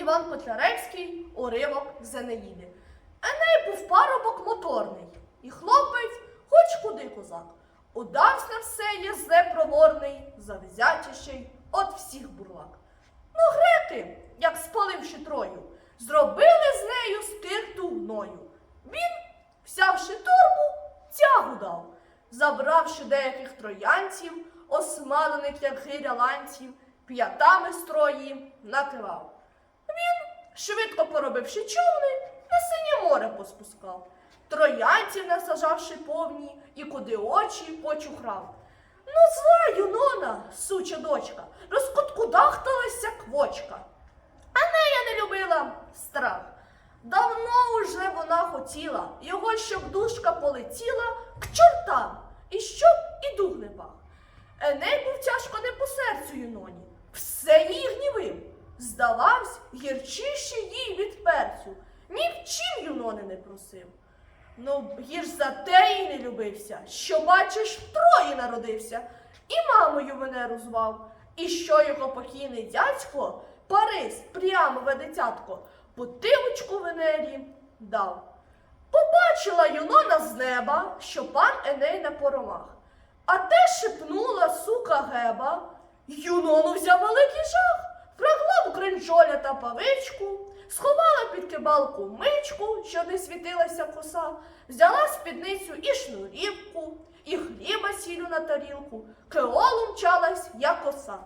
Іван Котляревський, уривок з Енеїди. Еней був парубок моторний, і хлопець, хоч куди козак. Удавсь на все єзде проворний, завзятіший от всіх бурлак. Ну, греки, як спаливши трою, зробили з нею стирту гною. Він, взявши торбу, тягу дав, забравши деяких троянців, осмалених, як гиря ланців, п'ятами строї накивав. Швидко поробивши човни, на синє море поспускав, троянців насажавши повні, і куди очі почухрав. Ну, зла Юнона, суча дочка, розкуткудахталася квочка. А нея не любила страх. Давно уже вона хотіла його, щоб душка полетіла к чортам, і щоб і дух не пах. Еней був тяжко не по серцю Юноні, все її гнівив. Здававсь, гірчище їй від перцю, ні в чим Юнони не просив. Ну, гірш за те й не любився, що, бачиш, втрої народився, і мамою мене розвав, і що його покійний дядько, Парис, прямо веде дитятко, потилочку Венері дав. Побачила Юнона з неба, що пан Еней на поромах. А те шепнула сука Геба. Юнону взяв великий жах, та павичку, сховала під кибалку мичку, що не світилася коса, взяла спідницю і шнурівку, і хліба сілю на тарілку, кеолу мчалась, як коса.